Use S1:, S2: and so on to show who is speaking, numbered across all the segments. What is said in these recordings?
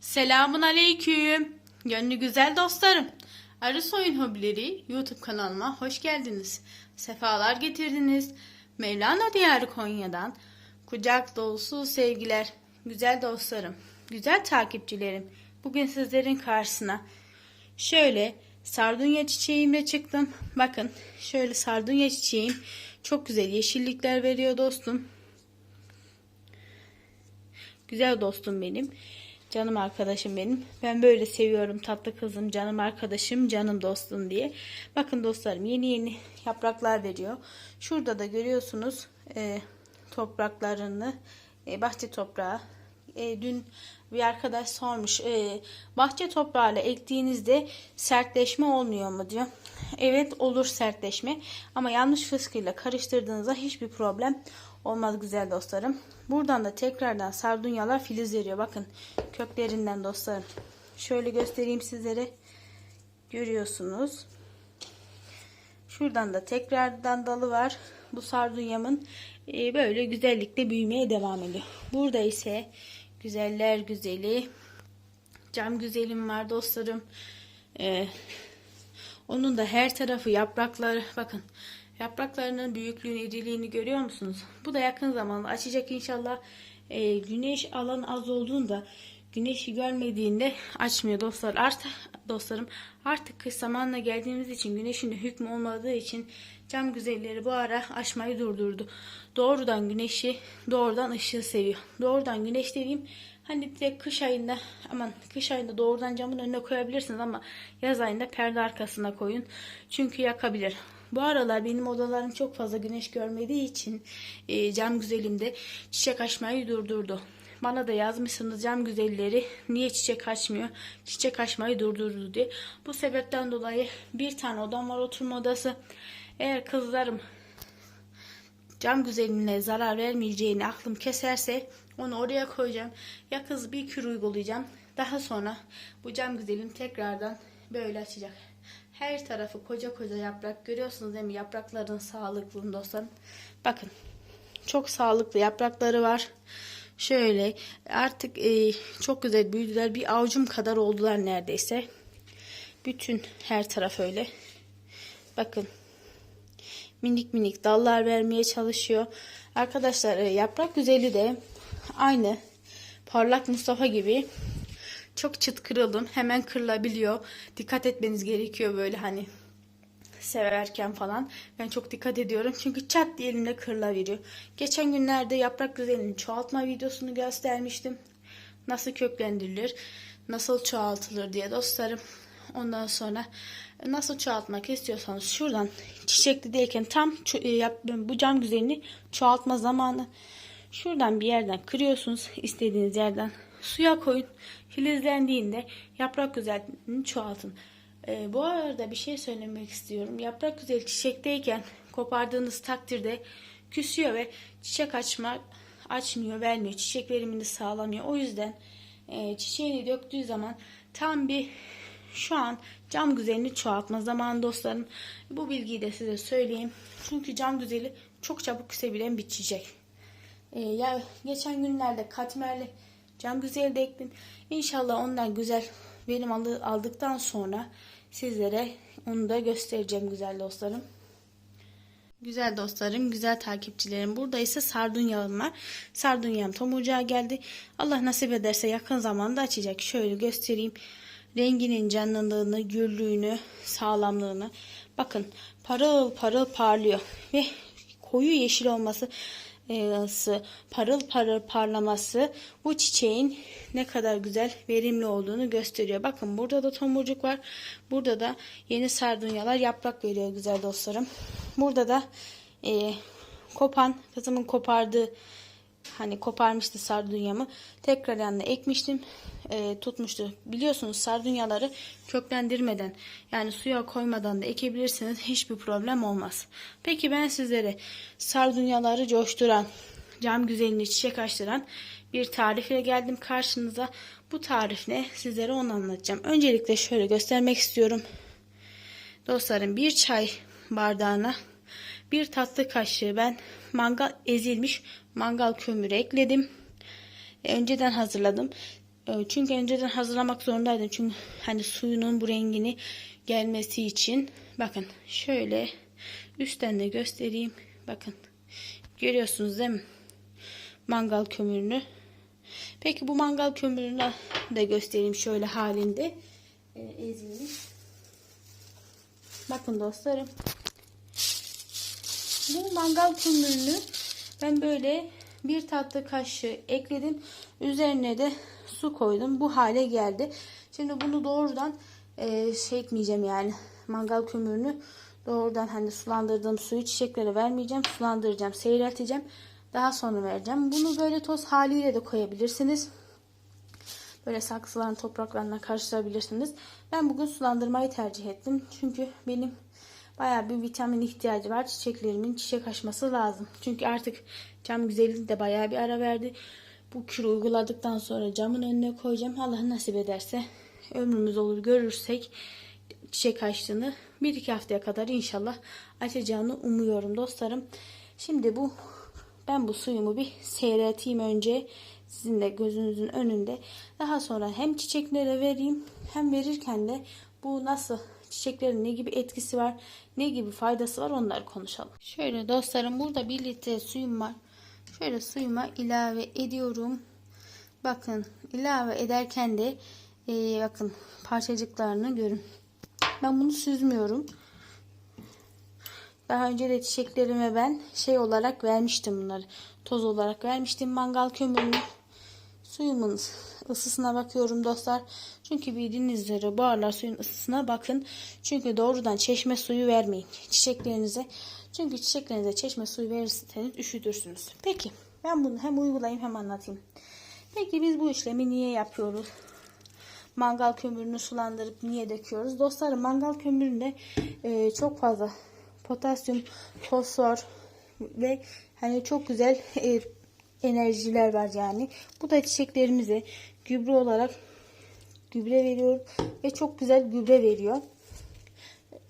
S1: Selamun aleyküm. Gönlü güzel dostlarım. Arı Soyun Hobileri YouTube kanalıma hoş geldiniz. Sefalar getirdiniz. Mevlana Diyarı Konya'dan kucak dolusu sevgiler. Güzel dostlarım, güzel takipçilerim. Bugün sizlerin karşısına şöyle sardunya çiçeğimle çıktım. Bakın şöyle sardunya çiçeğim çok güzel yeşillikler veriyor dostum. Güzel dostum benim. Canım arkadaşım benim. Ben böyle seviyorum tatlı kızım, canım arkadaşım, canım dostum diye. Bakın dostlarım yeni yeni yapraklar veriyor. Şurada da görüyorsunuz e, topraklarını, e, bahçe toprağı. E, dün bir arkadaş sormuş, e, bahçe toprağıyla ektiğinizde sertleşme olmuyor mu diyor. Evet olur sertleşme ama yanlış fıskıyla karıştırdığınızda hiçbir problem olmaz güzel dostlarım. Buradan da tekrardan sardunyalar filiz veriyor. Bakın köklerinden dostlarım. Şöyle göstereyim sizlere. Görüyorsunuz. Şuradan da tekrardan dalı var. Bu sardunyamın e, böyle güzellikle büyümeye devam ediyor. Burada ise güzeller güzeli cam güzelim var dostlarım. E, onun da her tarafı yaprakları bakın yapraklarının büyüklüğünü iriliğini görüyor musunuz? Bu da yakın zamanda açacak inşallah. E, güneş alan az olduğunda güneşi görmediğinde açmıyor dostlar. Artık dostlarım artık kış zamanına geldiğimiz için güneşin hükmü olmadığı için cam güzelleri bu ara açmayı durdurdu. Doğrudan güneşi doğrudan ışığı seviyor. Doğrudan güneş dediğim Hani de kış ayında aman kış ayında doğrudan camın önüne koyabilirsiniz ama yaz ayında perde arkasına koyun. Çünkü yakabilir. Bu aralar benim odalarım çok fazla güneş görmediği için e, cam güzelimde çiçek açmayı durdurdu. Bana da yazmışsınız cam güzelleri niye çiçek açmıyor? Çiçek açmayı durdurdu diye. Bu sebepten dolayı bir tane odam var oturma odası. Eğer kızlarım cam güzelimle zarar vermeyeceğini aklım keserse onu oraya koyacağım. Ya kız bir kür uygulayacağım. Daha sonra bu cam güzelim tekrardan böyle açacak. Her tarafı koca koca yaprak. Görüyorsunuz değil mi? Yaprakların sağlıklı dostlarım. Bakın. Çok sağlıklı yaprakları var. Şöyle artık e, çok güzel büyüdüler. Bir avucum kadar oldular neredeyse. Bütün her taraf öyle. Bakın minik minik dallar vermeye çalışıyor. Arkadaşlar e, yaprak güzeli de aynı parlak Mustafa gibi çok çıt kırıldım. Hemen kırılabiliyor. Dikkat etmeniz gerekiyor böyle hani severken falan. Ben çok dikkat ediyorum. Çünkü çat diye elimde kırılabiliyor. Geçen günlerde yaprak güzelinin çoğaltma videosunu göstermiştim. Nasıl köklendirilir, nasıl çoğaltılır diye dostlarım. Ondan sonra nasıl çoğaltmak istiyorsanız şuradan çiçekli değilken tam bu cam güzelini çoğaltma zamanı. Şuradan bir yerden kırıyorsunuz istediğiniz yerden suya koyun. Filizlendiğinde yaprak güzelliğini çoğaltın. Ee, bu arada bir şey söylemek istiyorum. Yaprak güzel çiçekteyken kopardığınız takdirde küsüyor ve çiçek açma açmıyor, vermiyor. Çiçek verimini sağlamıyor. O yüzden e, çiçeğini döktüğü zaman tam bir şu an cam güzelini çoğaltma zamanı dostlarım. Bu bilgiyi de size söyleyeyim. Çünkü cam güzeli çok çabuk sevilen bir çiçek. Ee, ya geçen günlerde katmerli cam güzeli de ektim. İnşallah ondan güzel verim aldıktan sonra sizlere onu da göstereceğim güzel dostlarım. Güzel dostlarım, güzel takipçilerim. Burada ise sardunyalım var. Sardunyam tomurcuğa geldi. Allah nasip ederse yakın zamanda açacak. Şöyle göstereyim. Renginin canlılığını, gürlüğünü, sağlamlığını. Bakın parıl parıl parlıyor. Ve koyu yeşil olması parıl parıl parlaması bu çiçeğin ne kadar güzel verimli olduğunu gösteriyor. Bakın burada da tomurcuk var. Burada da yeni sardunyalar yaprak veriyor güzel dostlarım. Burada da e, kopan kızımın kopardığı hani koparmıştı sardunyamı tekrar yanına ekmiştim e, tutmuştu. Biliyorsunuz sardunyaları köklendirmeden yani suya koymadan da ekebilirsiniz. Hiçbir problem olmaz. Peki ben sizlere sardunyaları coşturan, cam güzelini çiçek açtıran bir tarifle geldim karşınıza. Bu tarif ne? Sizlere onu anlatacağım. Öncelikle şöyle göstermek istiyorum. Dostlarım bir çay bardağına bir tatlı kaşığı ben mangal ezilmiş mangal kömürü ekledim. E, önceden hazırladım. E, Çünkü önceden hazırlamak zorundaydım. Çünkü hani suyunun bu rengini gelmesi için. Bakın şöyle üstten de göstereyim. Bakın görüyorsunuz değil mi? Mangal kömürünü. Peki bu mangal kömürünü de göstereyim şöyle halinde. E, ezeyim. Bakın dostlarım. Bu mangal kömürünü ben böyle bir tatlı kaşığı ekledim. Üzerine de su koydum. Bu hale geldi. Şimdi bunu doğrudan e, şey etmeyeceğim yani mangal kömürünü doğrudan hani sulandırdığım suyu çiçeklere vermeyeceğim. Sulandıracağım, seyrelteceğim. Daha sonra vereceğim. Bunu böyle toz haliyle de koyabilirsiniz. Böyle saksıların topraklarına karıştırabilirsiniz. Ben bugün sulandırmayı tercih ettim. Çünkü benim bayağı bir vitamin ihtiyacı var. Çiçeklerimin çiçek açması lazım. Çünkü artık cam güzelliği de bayağı bir ara verdi. Bu kürü uyguladıktan sonra camın önüne koyacağım. Allah nasip ederse ömrümüz olur görürsek çiçek açtığını bir iki haftaya kadar inşallah açacağını umuyorum dostlarım. Şimdi bu ben bu suyumu bir seyreteyim önce sizin de gözünüzün önünde. Daha sonra hem çiçeklere vereyim hem verirken de bu nasıl çiçeklerin ne gibi etkisi var, ne gibi faydası var onları konuşalım. Şöyle dostlarım burada bir litre suyum var. Şöyle suyuma ilave ediyorum. Bakın ilave ederken de e, bakın parçacıklarını görün. Ben bunu süzmüyorum. Daha önce de çiçeklerime ben şey olarak vermiştim bunları. Toz olarak vermiştim mangal kömürünü. Suyumun ısısına bakıyorum dostlar. Çünkü bildiğiniz üzere bu aralar suyun ısısına bakın. Çünkü doğrudan çeşme suyu vermeyin çiçeklerinize. Çünkü çiçeklerinize çeşme suyu verirseniz üşütürsünüz. Peki ben bunu hem uygulayayım hem anlatayım. Peki biz bu işlemi niye yapıyoruz? Mangal kömürünü sulandırıp niye döküyoruz? Dostlarım mangal kömüründe e, çok fazla potasyum, fosfor ve hani çok güzel e, enerjiler var yani. Bu da çiçeklerimize gübre olarak gübre veriyor ve çok güzel gübre veriyor.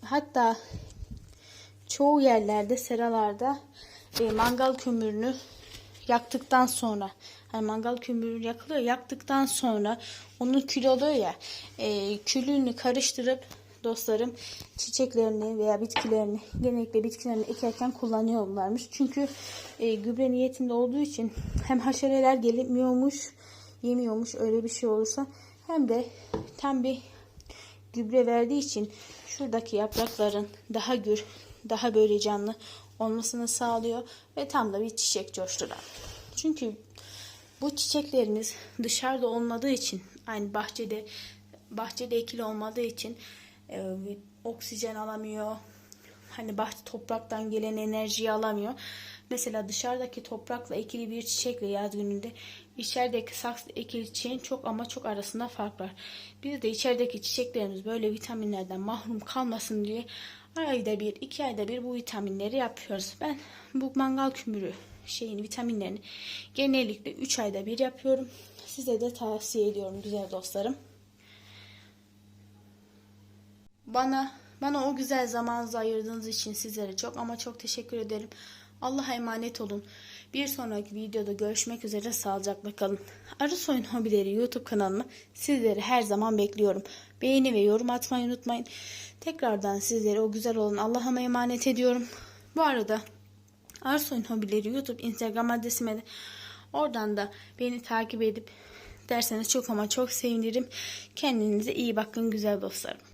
S1: Hatta çoğu yerlerde seralarda e, mangal kömürünü yaktıktan sonra hani mangal kömürü yakılıyor yaktıktan sonra onun kül oluyor ya e, külünü karıştırıp dostlarım çiçeklerini veya bitkilerini genellikle bitkilerini ekerken kullanıyorlarmış. Çünkü e, gübre niyetinde olduğu için hem haşereler gelmiyormuş, yemiyormuş öyle bir şey olursa hem de tam bir gübre verdiği için şuradaki yaprakların daha gür, daha böyle canlı olmasını sağlıyor ve tam da bir çiçek coşturan. Çünkü bu çiçeklerimiz dışarıda olmadığı için aynı bahçede bahçede ekili olmadığı için e, oksijen alamıyor. Hani bahçe topraktan gelen enerjiyi alamıyor. Mesela dışarıdaki toprakla ekili bir çiçekle yaz gününde içerideki saksı ekili çiçeğin çok ama çok arasında fark var. Biz de içerideki çiçeklerimiz böyle vitaminlerden mahrum kalmasın diye ayda bir, iki ayda bir bu vitaminleri yapıyoruz. Ben bu mangal kümürü şeyin vitaminlerini genellikle 3 ayda bir yapıyorum. Size de tavsiye ediyorum güzel dostlarım. Bana bana o güzel zamanınızı ayırdığınız için sizlere çok ama çok teşekkür ederim. Allah'a emanet olun. Bir sonraki videoda görüşmek üzere sağlıcakla kalın. Arı Soyun Hobileri YouTube kanalıma sizleri her zaman bekliyorum. Beğeni ve yorum atmayı unutmayın. Tekrardan sizlere o güzel olan Allah'a emanet ediyorum. Bu arada Arsoyun Hobileri YouTube Instagram adresime de oradan da beni takip edip derseniz çok ama çok sevinirim. Kendinize iyi bakın güzel dostlarım.